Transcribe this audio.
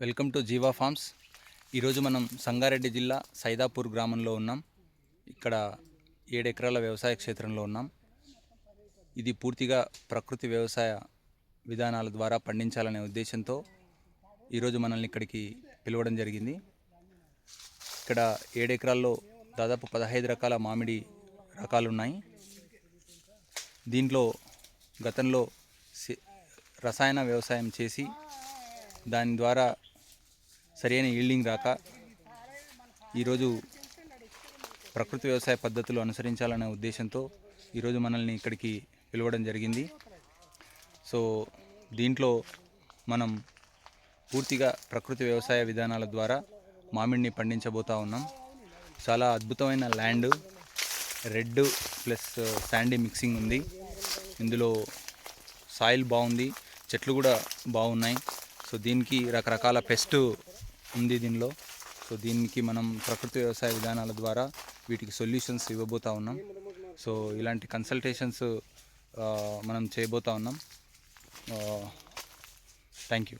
Welcome to Jiva forms. ఈరోజు మనం సంగారెడ్డి జిల్లా సైదాపూర్ గ్రామంలో ఉన్నాం. ఇక్కడ ఏడు ఎకరాల వ్యవసాయ క్షేత్రంలో ఉన్నాం. ఇది పూర్తిగా ప్రకృతి వ్యవసాయ విధానాల ద్వారా పండించాలనే ఉద్దేశంతో ఈరోజు మనల్ని ఇక్కడికి పిలవడం జరిగింది. ఇక్కడ ఏడు ఎకరాల్లో దాదాపు పదహైదు రకాల మామిడి రకాలు ఉన్నాయి దీంట్లో గతంలో సి- రసాయన వ్యవసాయం చేసి దాని ద్వారా సరైన ఈల్డింగ్ రాక ఈరోజు ప్రకృతి వ్యవసాయ పద్ధతులు అనుసరించాలనే ఉద్దేశంతో ఈరోజు మనల్ని ఇక్కడికి పిలవడం జరిగింది. సో దీంట్లో మనం పూర్తిగా ప్రకృతి వ్యవసాయ విధానాల ద్వారా మామిడిని పండించబోతా ఉన్నాం. చాలా అద్భుతమైన land red plus sandy mixing ఉంది. ఇందులో సాయిల్ బాగుంది చెట్లు కూడా బాగున్నాయి. సో దీనికి రకరకాల పెస్ట్ ఉంది దీనిలో. సో దీనికి మనం ప్రకృతి వ్యవసాయ విధానాల ద్వారా వీటికి సొల్యూషన్స్ ఇవ్వబోతా ఉన్నాం. సో ఇలాంటి కన్సల్టేషన్స్ మనం చేయబోతా ఉన్నాం. Thank you.